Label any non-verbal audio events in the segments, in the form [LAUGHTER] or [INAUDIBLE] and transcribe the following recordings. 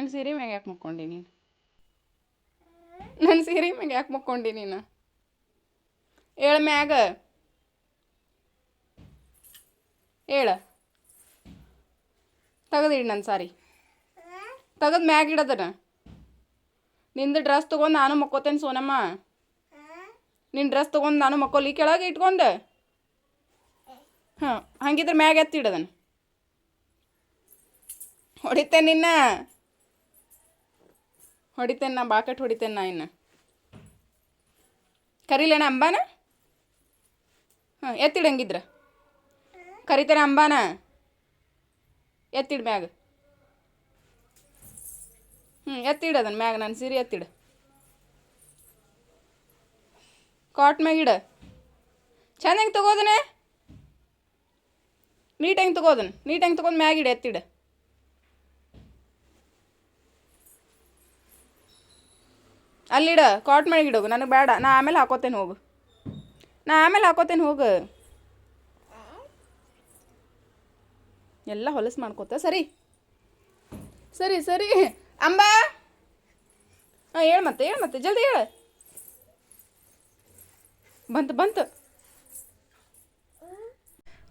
ನನ್ನ ಸೀರೆ ಮ್ಯಾಗ ಯಾಕೆ ಮಕ್ಕೊಂಡಿ ನೀನು? ನನ್ನ ಸೀರೆ ಮ್ಯಾಗ ಯಾಕೆ ಮಕ್ಕೊಂಡಿ ನೀನು? ಹೇಳ ಮ್ಯಾಗ. ಹೇಳ. ತೆಗೆದಿಡಿ ನನ್ನ ಸಾರಿ. ತೆಗೆದು ಮ್ಯಾಗ ಇಡದನ ನಿಂದು ಡ್ರೆಸ್ ತೊಗೊಂಡು ನಾನು ಮಕ್ಕೋತೇನೆ ಸೋನಮ್ಮ? ನಿನ್ನ ಡ್ರೆಸ್ ತೊಗೊಂಡು ನಾನು ಮಕ್ಕೋಲಿ. ಕೆಳಗೆ ಇಟ್ಕೊಂಡು. ಹಾಂ ಹಂಗಿದ್ರೆ ಮ್ಯಾಗ ಎತ್ತಿಡದನ ಹೊಡಿತೇನೆ ನಿನ್ನ? ಹೊಡಿತೇನೆ ನಾ, ಬಾಕಟ್ ಹೊಡಿತೇನೆ ನಾ ಇನ್ನು. ಕರೀಲೇನ ಅಂಬಾನ? ಹಾಂ, ಎತ್ತಿಡಂಗಿದ್ರ? ಕರಿತೇನೆ ಅಂಬಾನ? ಎತ್ತಿಡ ಮ್ಯಾಗ. ಹ್ಞೂ ಎತ್ತಿಡದನ್ ಮ್ಯಾಗ, ನಾನು ಸೀರೆ ಎತ್ತಿಡ. ಕಾಟ್ ಮ್ಯಾಗಿಡ ಚಂದ ಹೆಂಗೆ ತಗೋದನೆ? ನೀಟ್ ಹೆಂಗೆ ತಗೋದನ್? ನೀಟ್ ಹೆಂಗೆ ತಗೊಂಡು ಮ್ಯಾಗ ಇಡ, ಎತ್ತಿಡ. ಅಲ್ಲಿಡ ಕಾಟ್ ಮ್ಯಾಗ ಇಡೋಗು ನನಗೆ ಬೇಡ. ನಾ ಆಮೇಲೆ ಹಾಕೋತೇನೆ, ಹೋಗು. ನಾ ಆಮೇಲೆ ಹಾಕೋತೇನೆ, ಹೋಗು. ಎಲ್ಲ ಹೊಲಸು ಮಾಡ್ಕೋತ, ಸರಿ. ಸರಿ ಸರಿ. ಅಂಬಾ! ಹಾಂ, ಹೇಳು ಮತ್ತೆ ಹೇಳು ಮತ್ತೆ. ಜಲ್ದಿ ಹೇಳು. ಬಂತು ಬಂತು.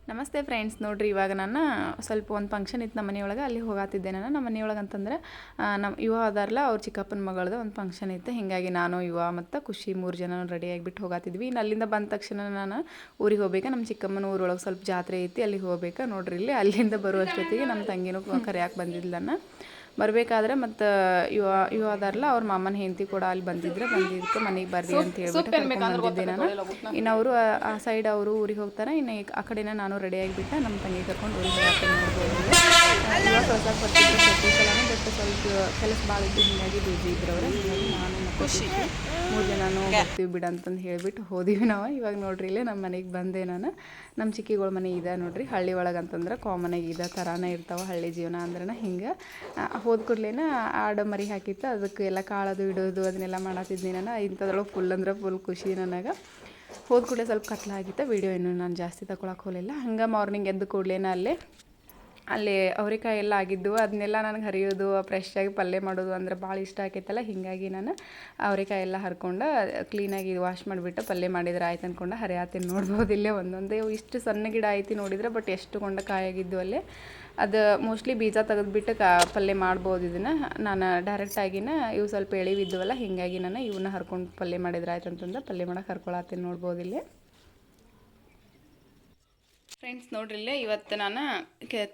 ನಮಸ್ತೆ ಫ್ರೆಂಡ್ಸ್, ನೋಡ್ರಿ ಇವಾಗ ನಾನು ಸ್ವಲ್ಪ ಒಂದು ಫಂಕ್ಷನ್ ಇತ್ತು ನಮ್ಮ ಮನೆಯೊಳಗೆ, ಅಲ್ಲಿ ಹೋಗಾತಿದ್ದೆ ನಾನು. ನಮ್ಮ ಮನೆಯೊಳಗೆ ಅಂತಂದ್ರೆ ನಮ್ಮ ಯುವ ಅದಾರಲ್ಲ ಅವ್ರ ಚಿಕ್ಕಪ್ಪನ ಮಗಳದು ಒಂದು ಫಂಕ್ಷನ್ ಇತ್ತು. ಹೀಗಾಗಿ ನಾನು, ಯುವ ಮತ್ತು ಖುಷಿ ಮೂರು ಜನ ರೆಡಿ ಆಗಿಬಿಟ್ಟು ಹೋಗಾತಿದ್ವಿ. ಇನ್ನು ಅಲ್ಲಿಂದ ಬಂದ ತಕ್ಷಣ ನಾನು ಊರಿಗೆ ಹೋಗ್ಬೇಕು? ನಮ್ಮ ಚಿಕ್ಕಮ್ಮನ ಊರೊಳಗೆ ಸ್ವಲ್ಪ ಜಾತ್ರೆ ಐತಿ ಅಲ್ಲಿಗೆ ಹೋಗ್ಬೇಕು? ನೋಡ್ರಿ ಇಲ್ಲಿ, ಅಲ್ಲಿಂದ ಬರುವಷ್ಟೊತ್ತಿಗೆ ನಮ್ಮ ತಂಗಿನೂ ಕರೆಯಾಕೆ ಬಂದಿದ್ದಿಲ್ಲ ನಾನು ಬರಬೇಕಾದ್ರೆ ಮತ್ತು ಇವ ಯುವ ಅದಾರಲ್ಲ ಅವ್ರ ಮಾಮನ ಹೆಂಡತಿ ಕೂಡ ಅಲ್ಲಿ ಬಂದಿದ್ರೆ. ಬಂದಿದ್ದಕ್ಕೆ ಮನೆಗೆ ಬರ್ರಿ ಅಂತ ಹೇಳ್ಬಿಟ್ಟು ಇನ್ನ ನಾನು. ಇನ್ನು ಅವರು ಆ ಸೈಡ್ ಅವರು ಊರಿಗೆ ಹೋಗ್ತಾರೆ. ಇನ್ನು ಆ ಕಡೆನ ನಾನು ರೆಡಿ ಆಗಿಬಿಟ್ಟೆ. ನಮ್ಮ ತಂಗಿ ಕರ್ಕೊಂಡು ಊರಿಗೆ ಇವಾಗ ಬರ್ತಿದ್ರು ಸ್ವಲ್ಪ ಕೆಲಸ ಭಾಳ ಇದ್ದು ಹೀಗಾಗಿ ಬಿಜಿ ಇದ್ರವ್ರೆ. ಹೀಗಾಗಿ ನಾನು ಖುಷಿ. ಮೂರು ಜನನೂ ಬರ್ತೀವಿ ಬಿಡ ಅಂತಂದು ಹೇಳಿಬಿಟ್ಟು ಹೋದಿವಿ ನಾವು. ಇವಾಗ ನೋಡ್ರಿ ಇಲ್ಲೇ ನಮ್ಮ ಮನೆಗೆ ಬಂದೆ ನಾನು. ನಮ್ಮ ಚಿಕ್ಕಿಗಳ ಮನೆ ಇದೆ ನೋಡ್ರಿ ಹಳ್ಳಿ ಒಳಗೆ ಅಂತಂದ್ರೆ ಕಾಮನಾಗಿ ಇದೇ ಥರಾನೇ ಇರ್ತಾವೆ ಹಳ್ಳಿ ಜೀವನ ಅಂದ್ರೆ ಹಿಂಗೆ. ಹೋದ ಕೂಡಲೇನ ಆಡು ಮರಿ ಹಾಕಿತ್ತು ಅದಕ್ಕೆ ಎಲ್ಲ ಕಾಳದು ಇಡೋದು ಅದನ್ನೆಲ್ಲ ಮಾಡತ್ತಿದ್ನಿ ನಾನು. ಇಂಥದ್ರೊಳಗೆ ಫುಲ್ ಅಂದ್ರೆ ಫುಲ್ ಖುಷಿ ನನಗೆ. ಹೋದ ಕೂಡಲೇ ಸ್ವಲ್ಪ ಕತ್ಲಾಗಿತ್ತು ವೀಡಿಯೋ ಇನ್ನು ನಾನು ಜಾಸ್ತಿ ತಗೊಳಕ್ಕೆ ಹೋಗಲಿಲ್ಲ. ಹಂಗೆ ಮಾರ್ನಿಂಗ್ ಎದ್ದು ಕೂಡಲೇನ ಅಲ್ಲೇ ಅಲ್ಲಿ ಅವ್ರಿಕಾಯಿ ಎಲ್ಲ ಆಗಿದ್ದು, ಅದನ್ನೆಲ್ಲ ನನಗೆ ಹರಿಯೋದು ಫ್ರೆಶ್ಶಾಗಿ ಪಲ್ಯ ಮಾಡೋದು ಅಂದ್ರೆ ಭಾಳ ಇಷ್ಟ ಆಕೈತಲ್ಲ. ಹೀಗಾಗಿ ನಾನು ಅವ್ರಿಕಾಯಿ ಎಲ್ಲ ಹರ್ಕೊಂಡು ಕ್ಲೀನಾಗಿ ವಾಶ್ ಮಾಡಿಬಿಟ್ಟು ಪಲ್ಯ ಮಾಡಿದ್ರೆ ಆಯ್ತು ಅಂದ್ಕೊಂಡು ಹರಿಯಾತೀನಿ ನೋಡ್ಬೋದು. ಇಲ್ಲೇ ಒಂದೊಂದೇ ಇಷ್ಟು ಸಣ್ಣ ಗಿಡ ಐತಿ ನೋಡಿದ್ರೆ ಬಟ್ ಎಷ್ಟು ಕೊಂಡ ಕಾಯಾಗಿದ್ದು ಅಲ್ಲೇ. ಅದು ಮೋಸ್ಟ್ಲಿ ಬೀಜ ತೆಗೆದ್ಬಿಟ್ಟು ಕಾ ಪಲ್ಯ ಮಾಡ್ಬೋದು ಇದನ್ನು. ನಾನು ಡೈರೆಕ್ಟಾಗಿನ ಇವು ಸ್ವಲ್ಪ ಎಳಿವಿದ್ದವಲ್ಲ ಹೀಗಾಗಿ ನಾನು ಇವನ್ನ ಹರ್ಕೊಂಡು ಪಲ್ಯ ಮಾಡಿದ್ರೆ ಆಯ್ತು ಅಂತಂದು, ಪಲ್ಯ ಮಾಡೋಕೆ ಹರ್ಕೊಳತ್ತೀನಿ ನೋಡ್ಬೋದು ಇಲ್ಲೇ. ಫ್ರೆಂಡ್ಸ್ ನೋಡ್ರಿಲ್ಲೇ, ಇವತ್ತು ನಾನು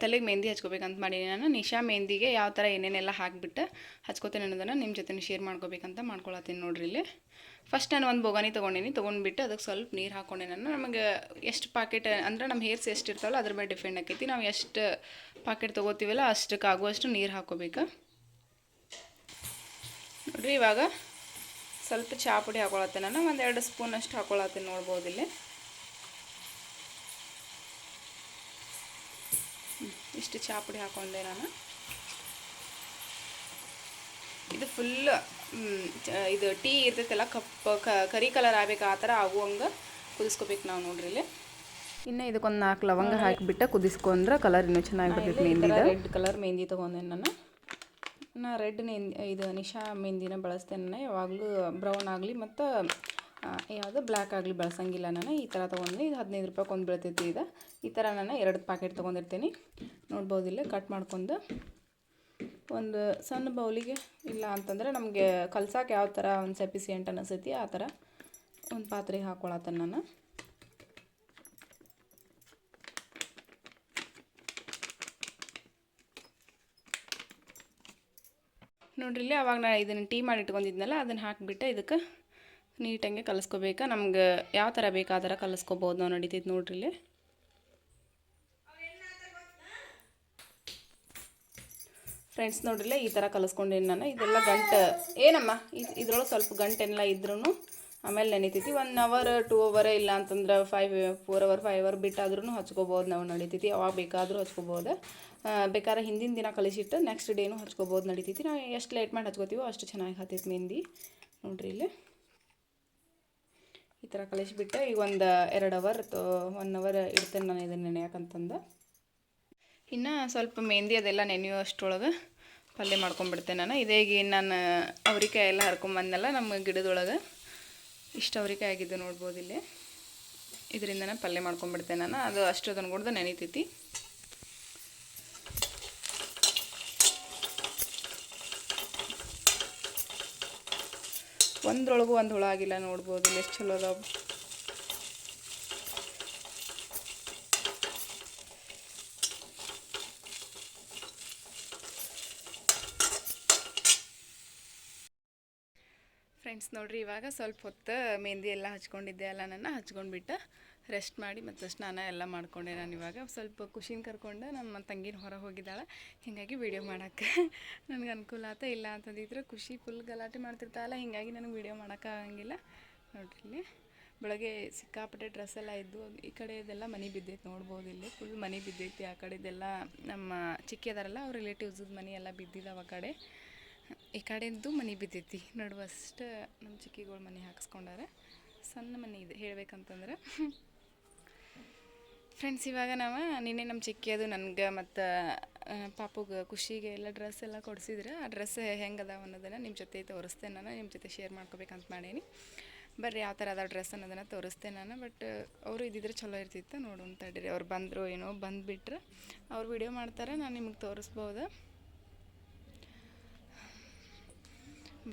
ತಲೆಗೆ ಮೆಹಂದಿ ಹಚ್ಕೋಬೇಕಂತ ಮಾಡೀನಿ ನಾನು. ನಿಶಾ ಮೆಹಂದಿಗೆ ಯಾವ ಥರ ಏನೇನೆಲ್ಲ ಹಾಕ್ಬಿಟ್ಟು ಹಚ್ಕೋತೇನೆ ಅನ್ನೋದನ್ನು ನಿಮ್ಮ ಜೊತೆ ಶೇರ್ ಮಾಡ್ಕೋಬೇಕಂತ ಮಾಡ್ಕೊಳತ್ತೀನಿ ನೋಡ್ರಿ ಇಲ್ಲಿ ಫಸ್ಟ್ ನಾನು ಒಂದು ಬೊಗಾನಿ ತೊಗೊಂಡೀನಿ, ತೊಗೊಂಡ್ಬಿಟ್ಟು ಅದಕ್ಕೆ ಸ್ವಲ್ಪ ನೀರು ಹಾಕೊಂಡೆ ನಾನು. ನಮಗೆ ಎಷ್ಟು ಪಾಕೆಟ್ ಅಂದ್ರೆ ನಮ್ಮ ಹೇರ್ಸ್ ಎಷ್ಟು ಇರ್ತಾವಲ್ಲ, ಅದ್ರ ಮೇಲೆ ಡಿಪೆಂಡ್ ಆಕೈತಿ. ನಾವು ಎಷ್ಟು ಪಾಕೆಟ್ ತೊಗೋತೀವಲ್ಲ ಅಷ್ಟಕ್ಕೆ ಆಗುವಷ್ಟು ನೀರು ಹಾಕೋಬೇಕು. ನೋಡ್ರಿ, ಇವಾಗ ಸ್ವಲ್ಪ ಚಹಾ ಪುಡಿ ಹಾಕೊಳತ್ತೆ ನಾನು. ಒಂದೆರಡು ಸ್ಪೂನ್ ಅಷ್ಟು ಹಾಕೊಳತ್ತೀನಿ ನೋಡ್ಬೋದು ಇಲ್ಲಿ ಇಷ್ಟು ಚಹಾ ಪುಡಿ ಹಾಕೊಂಡೆ ನಾನು. ಇದು ಫುಲ್ ಇದು ಟೀ ಇರ್ತೈತಲ್ಲ ಕಪ್ ಕರಿ ಕಲರ್ ಆಗ್ಬೇಕು ಆ ಥರ ಆಗುವಂಗೆ ಕುದಿಸ್ಕೋಬೇಕು ನಾವು ನೋಡ್ರಿ ಇಲ್ಲಿ. ಇನ್ನು ಇದಕ್ಕೊಂದು ನಾಲ್ಕು ಲವಂಗ ಹಾಕಿಬಿಟ್ಟು ಕುದಿಸ್ಕೊಂಡ್ರೆ ಕಲರ್ ಇನ್ನೂ ಚೆನ್ನಾಗಿ ಬರ್ತೈತೆ ಮೆಹಂದಿ ರೆಡ್ ಕಲರ್ ಮೆಹಂದಿ ತೊಗೊಂಡೆ ನಾನು. ನಾ ರೆಡ್ ಮೆಹಂದಿ ಇದು ನಿಶಾ ಮೆಹಂದಿನ ಬಳಸ್ತೇನೆ ನಾನು ಯಾವಾಗಲೂ ಬ್ರೌನ್ ಆಗಲಿ ಮತ್ತು ಯಾವುದು ಬ್ಲ್ಯಾಕ್ ಆಗಲಿ ಬಳಸಂಗಿಲ್ಲ ನಾನು. ಈ ಥರ ತೊಗೊಂಡು ಇದು ಹದಿನೈದು ರೂಪಾಯಿ ಒಂದು ಬೀಳ್ತೈತಿ ಇದು. ಈ ಥರ ನಾನು ಎರಡು ಪ್ಯಾಕೆಟ್ ತೊಗೊಂಡಿರ್ತೀನಿ. ನೋಡ್ಬೋದು ಇಲ್ಲೇ ಕಟ್ ಮಾಡ್ಕೊಂಡು. ಒಂದು ಸಣ್ಣ ಬೌಲಿಗೆ ಇಲ್ಲ ಅಂತಂದರೆ ನಮಗೆ ಕಲ್ಸಕ್ಕೆ ಯಾವ ಥರ ಒಂದು ಸೆಪಿಸಿಯೆಂಟ್ ಅನ್ನಿಸ್ತೈತಿ ಆ ಥರ ಒಂದು ಪಾತ್ರೆಗೆ ಹಾಕ್ಕೊಳತ್ತೇನೆ ನಾನು. ನೋಡ್ರಿ, ಇಲ್ಲಿ ಅವಾಗ ನಾ ಇದನ್ನು ಟೀ ಮಾಡಿ ಇಟ್ಕೊಂಡಿದ್ನಲ್ಲ, ಅದನ್ನು ಹಾಕಿಬಿಟ್ಟು, ಇದಕ್ಕೆ ನೀಟಂಗೆ ಕಲಿಸ್ಕೋಬೇಕು, ನಮ್ಗೆ ಯಾವ ಥರ ಬೇಕು ಆ ಥರ ಕಲಿಸ್ಕೋಬೋದು, ನಾವು ನಡೀತೈತೆ ನೋಡ್ರಿ ಫ್ರೆಂಡ್ಸ್ ನೋಡ್ರಿಲ್ಲ ಈ ಥರ ಕಲಿಸ್ಕೊಂಡೇನು ನಾನು. ಇದೆಲ್ಲ ಗಂಟು, ಏನಮ್ಮ ಇದ್ರೊಳಗೆ ಸ್ವಲ್ಪ ಗಂಟೆನೆಲ್ಲ ಇದ್ರೂ ಆಮೇಲೆ ನೆನಿತೈತಿ ಒನ್ ಅವರ್ ಟೂ ಅವರ್ ಇಲ್ಲ ಅಂತಂದ್ರೆ five four hour five hour ಬಿಟ್ಟಾದ್ರೂ ಹಚ್ಕೋಬೋದು ನಾವು ನಡೀತೈತಿ. ಯಾವಾಗ ಬೇಕಾದರೂ ಹಚ್ಕೋಬೋದು. ಬೇಕಾದ್ರೆ ಹಿಂದಿನ ದಿನ ಕಲಿಸಿಟ್ಟು ನೆಕ್ಸ್ಟ್ ಡೇನೂ ಹಚ್ಕೋಬೋದು ನಡೀತೈತಿ. ನಾವು ಎಷ್ಟು ಲೇಟ್ ಮಾಡಿ ಹಚ್ಕೋತೀವೋ ಅಷ್ಟು ಚೆನ್ನಾಗಿ ಹತ್ತೈತಿ ಮೆಹಂದಿ. ನೋಡ್ರಿ ಇಲ್ಲಿ. ಈ ಥರ ಕಲಿಸಿಬಿಟ್ಟು. ಈಗ ಒಂದು, ಎರಡು ಅವರ್ ಒನ್ ಅವರ್ ಇಡ್ತೇನೆ ನಾನು ಇದನ್ನು ನೆನೆಯಾಕಂತಂದು ಇನ್ನು ಸ್ವಲ್ಪ ಮೆಹಂದಿ ಅದೆಲ್ಲ ನೆನೆಯೋ ಅಷ್ಟರೊಳಗೆ ಪಲ್ಯ ಮಾಡ್ಕೊಂಡ್ಬಿಡ್ತೇನೆ ನಾನು. ಇದೇ ಈಗ ಏನ್ ನಾನು ಅವ್ರಿಕಾಯಿ ಎಲ್ಲ ಹರ್ಕೊಂಬಂದೆಲ್ಲ ನಮ್ಮ ಗಿಡದೊಳಗೆ. ಇಷ್ಟು ಅವ್ರಿಕಾಯಿ ಆಗಿದ್ದು ನೋಡ್ಬೋದು ಇಲ್ಲಿ. ಇದರಿಂದನೇ ಪಲ್ಯ ಮಾಡ್ಕೊಂಡ್ಬಿಡ್ತೇನೆ ನಾನು. ಅದು ಅಷ್ಟು ಅನ್ಕೊಡ್ದು ನೆನಿತೈತಿ. ಒಂದ್ರೊಳಗೂ ಒಂದು ಹುಳ ಆಗಿಲ್ಲ ನೋಡ್ಬೋದು ಎಷ್ಟು ಚಲೋ ಅದಾವ. ಫ್ರೆಂಡ್ಸ್ ನೋಡ್ರಿ, ಇವಾಗ ಸ್ವಲ್ಪ ಹೊತ್ತು ಮೆಹಂದಿ ಎಲ್ಲ ಹಚ್ಕೊಂಡಿದ್ದೆ ಎಲ್ಲ ನನ್ನ ಹಚ್ಕೊಂಡ್ಬಿಟ್ಟು ರೆಸ್ಟ್ ಮಾಡಿ ಮತ್ತು ಸ್ನಾನ ಎಲ್ಲ ಮಾಡ್ಕೊಂಡೆ ನಾನು ಇವಾಗ. ಸ್ವಲ್ಪ ಖುಷಿನ ಕರ್ಕೊಂಡು ನಮ್ಮ ತಂಗಿನ ಹೊರಗೆ ಹೋಗಿದ್ದಾಳೆ. ಹೀಗಾಗಿ ವಿಡಿಯೋ ಮಾಡೋಕ್ಕೆ ನನಗೆ ಅನುಕೂಲ ಆತ ಇಲ್ಲ ಅಂತಂದಿದ್ರೆ. ಖುಷಿ ಫುಲ್ ಗಲಾಟೆ ಮಾಡ್ತಿರ್ತಾಳಲ್ಲ ಹೀಗಾಗಿ ನನಗೆ ವೀಡಿಯೋ ಮಾಡೋಕ್ಕಾಗಂಗಿಲ್ಲ ನೋಡ್ರಿ ಇಲ್ಲಿ. ಬೆಳಗ್ಗೆ ಸಿಕ್ಕಾಪಟ್ಟೆ ಡ್ರೆಸ್ ಎಲ್ಲ ಇದ್ದು, ಈ ಕಡೆ ಇದೆಲ್ಲ ಮನೆ ಬಿದ್ದೈತೆ ನೋಡ್ಬೋದು ಇಲ್ಲಿ. ಫುಲ್ ಮನೆ ಬಿದ್ದೈತಿ. ಆ ಕಡೆದೆಲ್ಲ ನಮ್ಮ ಚಿಕ್ಕಿ ಅದಾರಲ್ಲ ಅವ್ರ ರಿಲೇಟಿವ್ಸದ ಮನೆ ಎಲ್ಲ ಬಿದ್ದಿದ್ದಾವೆ ಆ ಕಡೆ. ಈ ಕಡೆದ್ದು ಮನೆ ಬಿದ್ದೈತಿ. ನಡುವಷ್ಟು ನಮ್ಮ ಚಿಕ್ಕಿಗಳು ಮನೆ ಹಾಕಿಸ್ಕೊಂಡಾರ. ಸಣ್ಣ ಮನೆ ಇದೆ. ಹೇಳ್ಬೇಕಂತಂದ್ರೆ ಫ್ರೆಂಡ್ಸ್ ಇವಾಗ ನಾವು ನಿನ್ನೆ ನಮ್ಮ ಚಿಕ್ಕಿ ಅದು ನನಗೆ ಮತ್ತು ಪಾಪುಗೆ ಖುಷಿಗೆ ಎಲ್ಲ ಡ್ರೆಸ್ ಎಲ್ಲ ಕೊಡಿಸಿದ್ರೆ. ಆ ಡ್ರೆಸ್ ಹೆಂಗೆ ಅದಾವ ಅನ್ನೋದನ್ನು ನಿಮ್ಮ ಜೊತೆ ತೋರಿಸ್ತೇನೆ ನಾನು. ನಿಮ್ಮ ಜೊತೆ ಶೇರ್ ಮಾಡ್ಕೋಬೇಕಂತ ಮಾಡೀನಿ. ಬರ್ರಿ, ಯಾವ ಥರ ಅದ ಡ್ರೆಸ್ ಅನ್ನೋದನ್ನು ತೋರಿಸ್ತೇನೆ ನಾನು. ಬಟ್ ಅವರು ಇದ್ದಿದ್ರೆ ಚಲೋ ಇರ್ತಿತ್ತು. ನೋಡು ತಡೀರಿ ಅವ್ರು ಬಂದರು, ಏನೋ ಬಂದುಬಿಟ್ರೆ. ಅವ್ರು ವಿಡಿಯೋ ಮಾಡ್ತಾರೆ, ನಾನು ನಿಮಗೆ ತೋರಿಸ್ಬೋದು?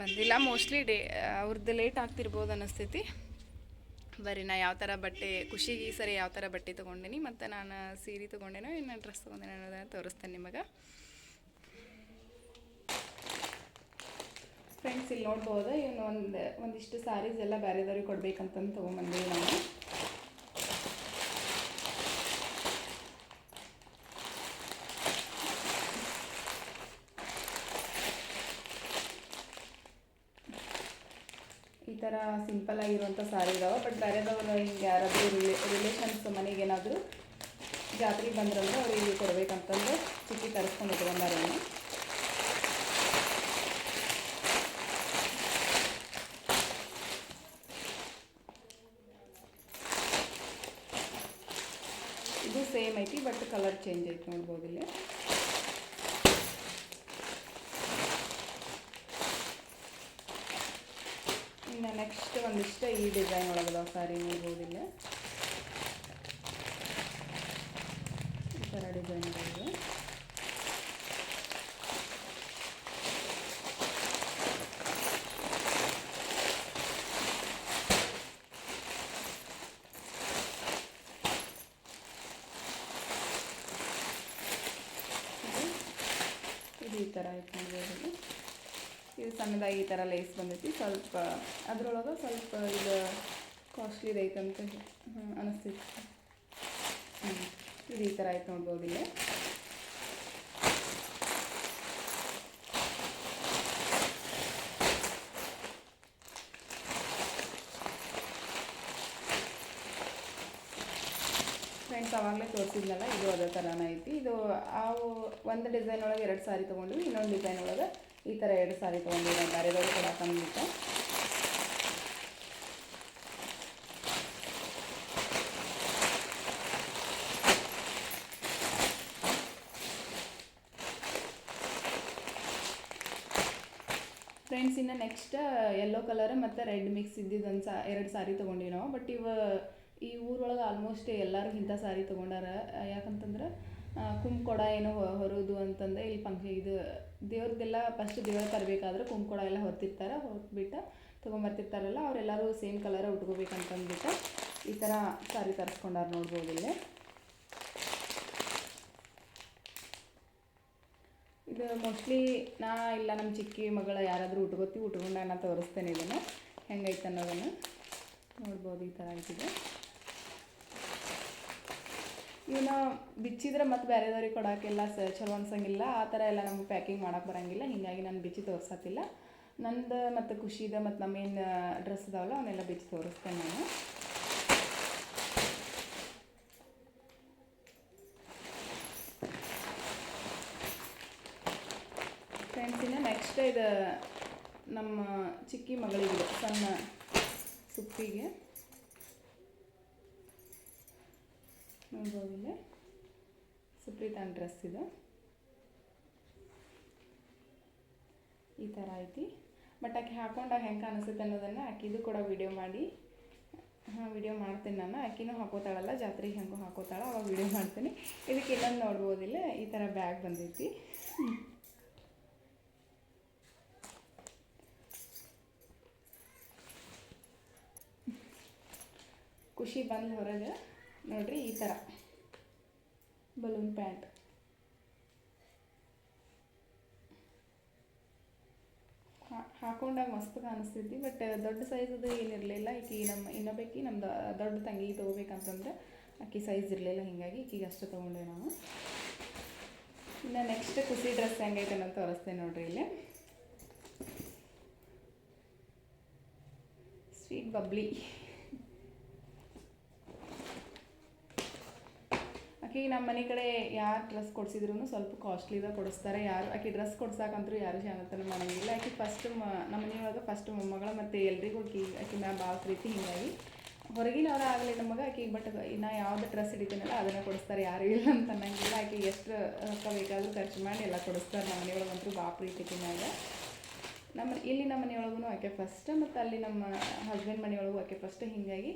ಬಂದಿಲ್ಲ. ಮೋಸ್ಟ್ಲಿ ಡೇ ಅವ್ರದ್ದು ಲೇಟ್ ಆಗ್ತಿರ್ಬೋದು ಅನ್ನಿಸ್ತೈತಿ ಬರ್ರಿ ನಾ ಯಾವ ಥರ ಬಟ್ಟೆ, ಖುಷಿಗೆ ಈ ಸರಿ ಯಾವ ಥರ ಬಟ್ಟೆ ತೊಗೊಂಡಿನಿ, ಮತ್ತು ನಾನು ಸೀರೆ ತೊಗೊಂಡೇನೋ, ಇನ್ನು ಡ್ರೆಸ್ ತೊಗೊಂಡೇನೋ ಅನ್ನೋದನ್ನು ತೋರಿಸ್ತೇನೆ ನಿಮಗೆ. ಫ್ರೆಂಡ್ಸ್ ಇಲ್ಲಿ ನೋಡ್ಬೋದು, ಇವನು ಒಂದು, ಒಂದಿಷ್ಟು ಸ್ಯಾರೀಸ್ ಎಲ್ಲ ಬೇರೆದವ್ರಿಗೆ ಕೊಡ್ಬೇಕಂತಂದು ತೊಗೊಂಬಂದಿವಿ ನಾವು. ಈ ಥರ ಸಿಂಪಲ್ ಆಗಿರುವಂಥ ಸಾರಿ ಇದಾವೆ ಬಟ್ ಬೇರೆದವರು ಹಿಂಗೆ ಯಾರಾದರೂ ರಿಲೇ ರಿಲೇಷನ್ಸ್ ಮನೆಗೇನಾದರೂ ಜಾತ್ರೆಗೆ ಬಂದ್ರಂದ್ರೆ ಇಲ್ಲಿ ಕೊಡಬೇಕಂತಂದ್ರೆ ಚಿಕ್ಕಿ ತರಿಸ್ಕೊಂಡು ಇಟ್ಕೊಂಡಾರೆ ಅವ್ನು. ಇದು ಸೇಮ್ ಐತಿ ಬಟ್ ಕಲರ್ ಚೇಂಜ್ ಐತಿ ನೋಡ್ಬೋದು ಇನ್ನು ನೆಕ್ಸ್ಟ್ ಒಂದಿಷ್ಟು ಈ ಡಿಸೈನ್ ಒಳಗದ ಸಾರಿ ನೋಡ್ಬೋದಿಲ್ಲ. ಈ ಥರ ಡಿಸೈನ್ ಒಳಗೆ ಇದು ಈ ಥರ ಐತೆ ನೋಡ್ಬೋದು ಇಲ್ಲಿ. ಇದು ಸಣ್ಣದಾಗಿ ಈ ಥರ ಲೇಸ್ ಬಂದೈತಿ. ಸ್ವಲ್ಪ ಅದರೊಳಗೆ ಸ್ವಲ್ಪ ಇದು ಕಾಸ್ಟ್ಲಿ ಇದೈತಂತ ಅನಿಸ್ತೈತಿ ಹ್ಞೂ ಇದು ಈ ಥರ ಆಯ್ತು ನೋಡ್ಬೋದು ಇಲ್ಲಿ. ಫ್ರೆಂಡ್ಸ್ ಅವಾಗಲೇ ತೋರಿಸಿದ್ನಲ್ಲ, ಇದು ಅದೇ ಥರನೇ ಐತಿ. ಇದು ಆ ಒಂದು ಡಿಸೈನ್ ಒಳಗೆ ಎರಡು ಸಾರಿ ತೊಗೊಂಡ್ವಿ, ಇನ್ನೊಂದು ಡಿಸೈನ್ ಒಳಗೆ ಈ ಥರ ಎರಡು ಸಾರಿ ತೊಗೊಂಡಿದ್ದೆ ಬೇರೆದವ್ರು ಕೂಡ ತಂದ್ಬಿಟ್ಟು ಫ್ರೆಂಡ್ಸ್ ಇನ್ನು ನೆಕ್ಸ್ಟ್ ಯೆಲ್ಲೋ ಕಲರ್ ಮತ್ತು ರೆಡ್ ಮಿಕ್ಸ್ ಇದ್ದಿದ್ದು ಒಂದು ಸಾ, ಎರಡು ಸಾರಿ ತೊಗೊಂಡಿವಿ ನಾವು. ಬಟ್ ಇವ ಈ ಊರೊಳಗೆ ಆಲ್ಮೋಸ್ಟ್ ಎಲ್ಲರೂ ಇಂಥ ಸಾರಿ ತೊಗೊಂಡಾರ. ಯಾಕಂತಂದ್ರೆ ಕುಂಕುಡ ಏನೋ ಹೊರೋದು ಅಂತಂದ್ರೆ ಇಲ್ಲಿ ಫಂಕ್ಷ ಇದು ದೇವ್ರದ್ದೆಲ್ಲ ಫಸ್ಟ್ ದೇವ್ರ ತರಬೇಕಾದ್ರೆ ಕುಂಕೊಡ ಎಲ್ಲ ಹೊತ್ತಿರ್ತಾರೆ ಹೊತ್ಬಿಟ್ಟು ತೊಗೊಂಬರ್ತಿರ್ತಾರಲ್ಲ, ಅವರೆಲ್ಲರೂ ಸೇಮ್ ಕಲರ ಉಟ್ಕೋಬೇಕಂತಂದ್ಬಿಟ್ಟು ಈ ಥರ ಸಾರಿ ತರಿಸ್ಕೊಂಡಾರ ನೋಡ್ಬೋದು ಇಲ್ಲಿ. ಇದು ಮೋಸ್ಟ್ಲಿ ನಾ ಇಲ್ಲ ನಮ್ಮ ಚಿಕ್ಕಿ ಮಗಳ ಯಾರಾದರೂ ಉಟ್ಕೋತಿ, ಉಟ್ಕೊಂಡ ನಾನು ತೋರಿಸ್ತೇನೆ ಇದನ್ನು. ಹೆಂಗೈತೆ ಅನ್ನೋದನ್ನು ನೋಡ್ಬೋದು ಈ ಥರ ಆಯ್ತಿದೆ ಇವನ್ನ ಬಿಚ್ಚಿದ್ರೆ ಮತ್ತೆ ಬೇರೆದವ್ರಿಗೆ ಕೊಡೋಕ್ಕೆಲ್ಲ ಸ ಚಲೋ ಅನ್ಸಂಗಿಲ್ಲ. ಆ ಥರ ಎಲ್ಲ ನಮ್ಗೆ ಪ್ಯಾಕಿಂಗ್ ಮಾಡೋಕೆ ಬರೋಂಗಿಲ್ಲ. ಹೀಗಾಗಿ ನಾನು ಬಿಚ್ಚಿ ತೋರ್ಸತ್ತಿಲ್ಲ. ನಂದು ಮತ್ತು ಖುಷಿದ ಮತ್ತು ನಮ್ಮೇನು ಡ್ರೆಸ್ ಇದಾವಲ್ಲ, ಅವನ್ನೆಲ್ಲ ಬಿಚ್ಚಿ ತೋರಿಸ್ತೇನೆ ನಾನು. ಫ್ರೆಂಡ್ಸಿನ ನೆಕ್ಸ್ಟ್ ಇದು ನಮ್ಮ ಚಿಕ್ಕಿ ಮಗಳಿಗೆ ಸಣ್ಣ ಸುಪ್ಪಿಗೆ. ನೋಡ್ಬೋದು ಇಲ್ಲಿ. ಸುಪ್ರೀತಾನ್ ಡ್ರೆಸ್ ಇದು. ಈ ಥರ ಐತಿ. ಬಟ್ ಆಕೆ ಹಾಕೊಂಡಾಗ ಹೆಂಗೆ ಅನಿಸುತ್ತೆ ಅನ್ನೋದನ್ನು ಆಕಿದು ಕೂಡ ವಿಡಿಯೋ ಮಾಡಿ, ಹಾಂ ವಿಡಿಯೋ ಮಾಡ್ತೀನಿ ನಾನು. ಆಕಿನೂ ಹಾಕೋತಾಳಲ್ಲ, ಜಾತ್ರೆಗೆ ಹೆಂಗೂ ಹಾಕೋತಾಳ, ಅವಾಗ ವಿಡಿಯೋ ಮಾಡ್ತೀನಿ. ಇದಕ್ಕೆ ಇನ್ನೊಂದು ನೋಡ್ಬೋದಿಲ್ಲ ಈ ಥರ ಬ್ಯಾಗ್ ಬಂದೈತಿ. ಖುಷಿ ಬಂದು ಹೊರಗೆ. ನೋಡ್ರಿ ಈ ಥರ ಬಲೂನ್ ಪ್ಯಾಂಟ್ ಹಾಕೊಂಡಾಗ ಮಸ್ತ್ ಕಾಣಿಸ್ತೈತಿ ಬಟ್ ದೊಡ್ಡ ಸೈಜದು ಏನಿರಲಿಲ್ಲ ಈಕಿ ನಮ್ಮ ಇನ್ನೊಬ್ಬಾಕಿ ನಮ್ದು ದೊಡ್ಡ ತಂಗಿ ತೊಗೋಬೇಕಂತಂದ್ರೆ ಆಕಿ ಸೈಜ್ ಇರಲಿಲ್ಲ, ಹೀಗಾಗಿ ಈಕಿಗೆ ಅಷ್ಟು ತೊಗೊಂಡೆ ನಾವು ಇನ್ನು ನೆಕ್ಸ್ಟ್ ಖುಷಿ ಡ್ರೆಸ್ ಹೆಂಗೈತೆ ಅಂತ ತೋರಿಸ್ತೇನೆ ನೋಡ್ರಿ ಇಲ್ಲಿ. ಸ್ವೀಟ್ ಬಬ್ಲಿ ಆಕೆಗೆ ನಮ್ಮ ಮನೆ ಕಡೆ ಯಾರು ಡ್ರೆಸ್ ಕೊಡ್ಸಿದ್ರು ಸ್ವಲ್ಪ ಕಾಸ್ಟ್ಲಿದ ಕೊಡಿಸ್ತಾರೆ. ಯಾರು ಆಕೆ ಡ್ರೆಸ್ ಕೊಡ್ಸಾಕಂತರೂ ಯಾರು ಶಾನತನ ಮಾಡಂಗಿಲ್ಲ. ಆಕೆ ಫಸ್ಟ್ ನಮ್ಮ ಮನೆಯೊಳಗೆ ಫಸ್ಟ್ ಮೊಮ್ಮಗಳ ಮತ್ತು ಎಲ್ರಿಗೂ ಆಕಿ ಆಕೆ ಮ್ಯಾಮ್ ಭಾಳ ಪ್ರೀತಿ ಹೀಗಾಗಿ ಹೊರಗಿನವ್ರು ಆಗಲಿ ನಮಗೆ ಆಕೆಗೆ ಬಟ್ ನಾ ಯಾವ್ದು ಡ್ರೆಸ್ ಹಿಡಿತೀನಲ್ಲ ಅದನ್ನು ಕೊಡಿಸ್ತಾರೆ. ಯಾರು ಇಲ್ಲ ಅಂತ ಅನ್ನಂಗಿಲ್ಲ. ಆಕೆಗೆ ಎಷ್ಟು ರೊಕ್ಕ ಬೇಕಾದರೂ ಖರ್ಚು ಮಾಡಿ ಎಲ್ಲ ಕೊಡಿಸ್ತಾರೆ. ನಮ್ಮ ಮನೆಯೊಳಗಂತೂ ಭಾಳ ಪ್ರೀತಿ ಮ್ಯಾಗ ನಮ್ಮ ಇಲ್ಲಿ ನಮ್ಮ ಮನೆಯೊಳಗೂ ಆಕೆ ಫಸ್ಟ್ ಮತ್ತು ಅಲ್ಲಿ ನಮ್ಮ ಹಸ್ಬೆಂಡ್ ಮನೆಯೊಳಗೂ ಆಕೆ ಫಸ್ಟ್ ಹೀಗಾಗಿ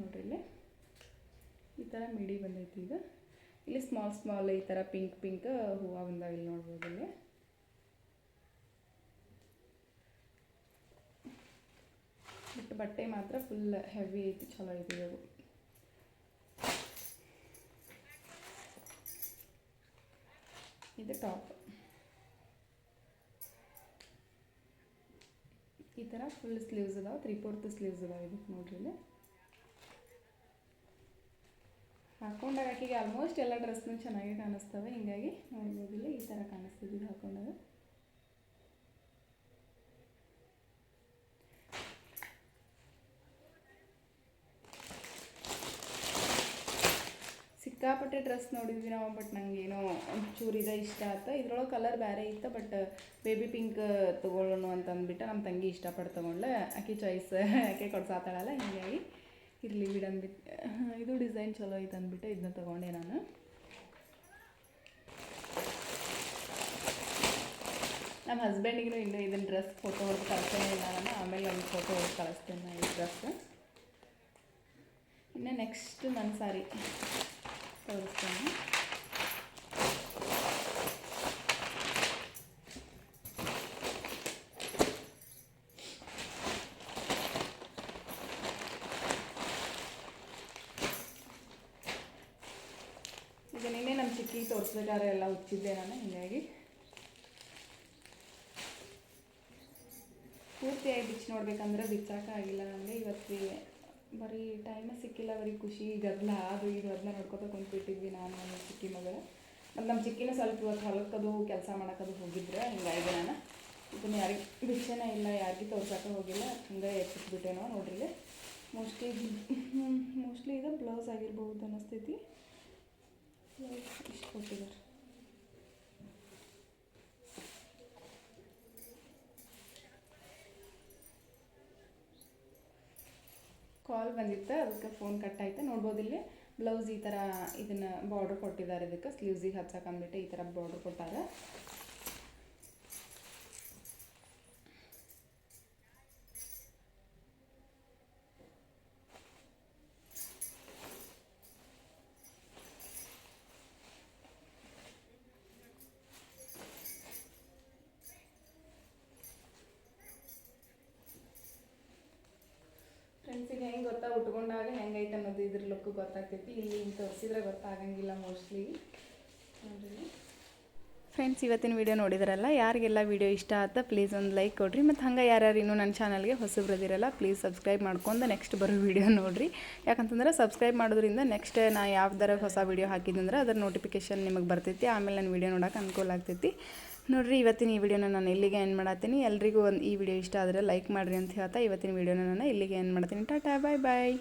ನೋಡ್ರಿ ಇಲ್ಲಿ. ಈ ಥರ ಮಿಡಿ ಬಂದೈತಿ ಈಗ. ಇಲ್ಲಿ ಸ್ಮಾಲ್ ಸ್ಮಾಲ್ ಈ ಥರ ಪಿಂಕ್ ಪಿಂಕ್ ಹೂವು ಬಂದಾವ ಇಲ್ಲಿ ನೋಡ್ಬೋದು ಇಲ್ಲಿ. ಬಟ್ ಬಟ್ಟೆ ಮಾತ್ರ ಫುಲ್ ಹೆವಿ ಐತಿ, ಚಲೋ ಐತಿ ಅದು ಇದು ಟಾಪ್ ಈ ಥರ ಫುಲ್ ಸ್ಲೀವ್ಸ್ ಅದಾವೆ ತ್ರೀ ಫೋರ್ತ್ ಸ್ಲೀವ್ಸ್ ಅದಾವೆ ಇದಕ್ಕೆ ನೋಡ್ರಿ ಇಲ್ಲಿ ಹಾಕೊಂಡಾಗ ಆಕೆಗೆ ಆಲ್ಮೋಸ್ಟ್ ಎಲ್ಲ ಡ್ರೆಸ್ನು ಚೆನ್ನಾಗಿ ಕಾಣಿಸ್ತವೆ. ಹಿಂಗಾಗಿ ನೋಡ್ಬೋದಿಲ್ಲ ಈ ಥರ ಕಾಣಿಸ್ತಿದ್ದು ಹಾಕೊಂಡಾಗ. ಸಿಕ್ಕಾಪಟ್ಟೆ ಡ್ರೆಸ್ ನೋಡಿದ್ವಿ ನಾವು ಬಟ್ ನಂಗೆ ಏನೋ ಒಂಚೂರು ಇದೆ ಇಷ್ಟ ಆಯ್ತು. ಇದ್ರೊಳಗೆ ಕಲರ್ ಬೇರೆ ಇತ್ತು ಬಟ್ ಬೇಬಿ ಪಿಂಕ್ ತೊಗೊಳ್ಳೋಣ ಅಂತ ಅಂದ್ಬಿಟ್ಟು ನಮ್ಮ ತಂಗಿ ಇಷ್ಟಪಟ್ಟು ತೊಗೊಂಡ್ಲೆ ಆಕೆ ಚಾಯ್ಸ್ ಆಕೆ ಕೊಡ್ಸಾತಾಳಲ್ಲ, ಹೀಗಾಗಿ ಇರಲಿ ಬಿಡನ್ಬಿಟ್ಟು ಇದು ಡಿಸೈನ್ ಚಲೋ ಐತೆ ಅಂದ್ಬಿಟ್ಟು ಇದನ್ನ ತೊಗೊಂಡೆ ನಾನು. ನಮ್ಮ ಹಸ್ಬೆಂಡಿಗೂ ಇನ್ನೂ ಇದನ್ನ ಡ್ರೆಸ್ ಫೋಟೋ ಹೊಡೆದು ಕಳಿಸ್ತೇನೆ ಇಲ್ಲ ನಾನು. ಆಮೇಲೆ ಒಂದು ಫೋಟೋ ಹೊಡೆದು ಕಳಿಸ್ತೇನೆ ಈ ಡ್ರೆಸ್ ಇನ್ನು ನೆಕ್ಸ್ಟ್ ನನ್ನ ಸಾರಿ ತೋರಿಸ್ತೇನೆ ಈಗ ನಿನ್ನೆ ತೋರಿಸ್ಬೇಕಾದ್ರೆ ಎಲ್ಲ ಹುಚ್ಚಿದ್ದೆ ನಾನು ಹೀಗಾಗಿ. ಪೂರ್ತಿಯಾಗಿ ಬಿಚ್ಚಿ ನೋಡ್ಬೇಕಂದ್ರೆ ಬಿಚ್ಚಾಕಾಗಿಲ್ಲ ನನಗೆ ಇವತ್ತಿಗೆ ಬರೀ ಟೈಮೇ ಸಿಕ್ಕಿಲ್ಲ, ಬರೀ ಖುಷಿ ಗದ್ದಲ ಅದು ಇದು ಅದನ್ನ ನೋಡ್ಕೊತ ಕುಂತ್ಬಿಟ್ಟಿದ್ವಿ ನಾನು ನನ್ನ ಚಿಕ್ಕಿ ಮಗಳು. ಮತ್ತು ನಮ್ಮ ಚಿಕ್ಕಿನ ಸ್ವಲ್ಪ ಇವತ್ತು ಹೊಲಕ್ಕದು, ಕೆಲಸ ಮಾಡೋಕ್ಕದು ಹೋಗಿದ್ರೆ, ಹಿಂಗಾಗಿ ನಾನು ಇದನ್ನು ಯಾರಿಗೆ ಬಿಚ್ಚನೇ ಇಲ್ಲ, ಯಾರಿಗೂ ತೋರ್ಸಕ್ಕೆ ಹೋಗಿಲ್ಲ. ಹಂಗೆ ಎತ್ತಿಸ್ಬಿಟ್ಟೇನೋ ನೋಡ್ರಿ. ಮೋಸ್ಟ್ಲಿ ಮೋಸ್ಟ್ಲಿ [LAUGHS] ಇದು ಬ್ಲೌಸ್ ಆಗಿರ್ಬೋದು ಅನ್ನಿಸ್ತೈತಿ ಇಷ್ಟು ಕಾಲ್ ಬಂದಿತ್ತು, ಅದಕ್ಕೆ ಫೋನ್ ಕಟ್ ಆಯ್ತು. ನೋಡ್ಬೋದು ಇಲ್ಲಿ ಬ್ಲೌಸ್ ಈ ಥರ ಇದನ್ನು ಬಾರ್ಡರ್ ಕೊಟ್ಟಿದ್ದಾರೆ ಇದಕ್ಕೆ ಸ್ಲೀವ್ಸಿಗೆ ಹಚ್ಚಕ್ಕೆ ಅಂದ್ಬಿಟ್ಟು ಈ ಥರ ಬಾರ್ಡ್ರ್ ಕೊಟ್ಟಾರೆ. ಹೆಂಗೈತೆ ಅನ್ನೋದು ಇದ್ರ ಲುಕ್ ಗೊತ್ತಾಗ್ತೈತಿ. ಇಲ್ಲಿ ತೋರಿಸಿದ್ರೆ ಗೊತ್ತಾಗಂಗಿಲ್ಲ ಮೋಸ್ಟ್ಲಿ ನೋಡಿರಿ. ಫ್ರೆಂಡ್ಸ್ ಇವತ್ತಿನ ವೀಡಿಯೋ ನೋಡಿದ್ರಲ್ಲ? ಯಾರಿಗೆಲ್ಲ ವೀಡಿಯೋ ಇಷ್ಟ ಆಯ್ತಾ ಪ್ಲೀಸ್ ಒಂದು ಲೈಕ್ ಕೊಡ್ರಿ. ಮತ್ತು ಹಂಗೆ ಯಾರ್ಯಾರು ಇನ್ನೂ ನನ್ನ ಚಾನಲ್ಗೆ ಹೊಸಬ್ರದಿರಲ್ಲ ಪ್ಲೀಸ್ ಸಬ್ಸ್ಕ್ರೈಬ್ ಮಾಡ್ಕೊಂಡು ನೆಕ್ಸ್ಟ್ ಬರೋ ವಿಡಿಯೋ ನೋಡಿರಿ. ಯಾಕಂತಂದ್ರೆ ಸಬ್ಸ್ಕ್ರೈಬ್ ಮಾಡೋದ್ರಿಂದ ನೆಕ್ಸ್ಟ್ ನಾ ಯಾವ್ದಾರ ಹೊಸ ವೀಡಿಯೋ ಹಾಕಿದ್ದಂದ್ರೆ ಅದರ ನೋಟಿಫಿಕೇಶನ್ ನಿಮಗೆ ಬರ್ತೈತಿ. ಆಮೇಲೆ ನನ್ನ ವೀಡಿಯೋ ನೋಡೋಕೆ ಅನುಕೂಲ ಆಗ್ತೈತಿ. ನೋಡಿರಿ, ಇವತ್ತಿನ ಈ ವಿಡಿಯೋನ ನಾನು ಇಲ್ಲಿಗೆ ಏನು ಮಾಡತ್ತೀನಿ ಎಲ್ರಿಗೂ ಒಂದು ಈ ವಿಡಿಯೋ ಇಷ್ಟ ಆದರೆ ಲೈಕ್ ಮಾಡಿರಿ ಅಂತ ಹೇಳ್ತಾ ಇವತ್ತಿನ ವಿಡಿಯೋನ ನಾನು ಇಲ್ಲಿಗೆ ಏನು ಮಾಡ್ತೀನಿ. ಟಾಟಾ ಬಾಯ್ ಬಾಯ್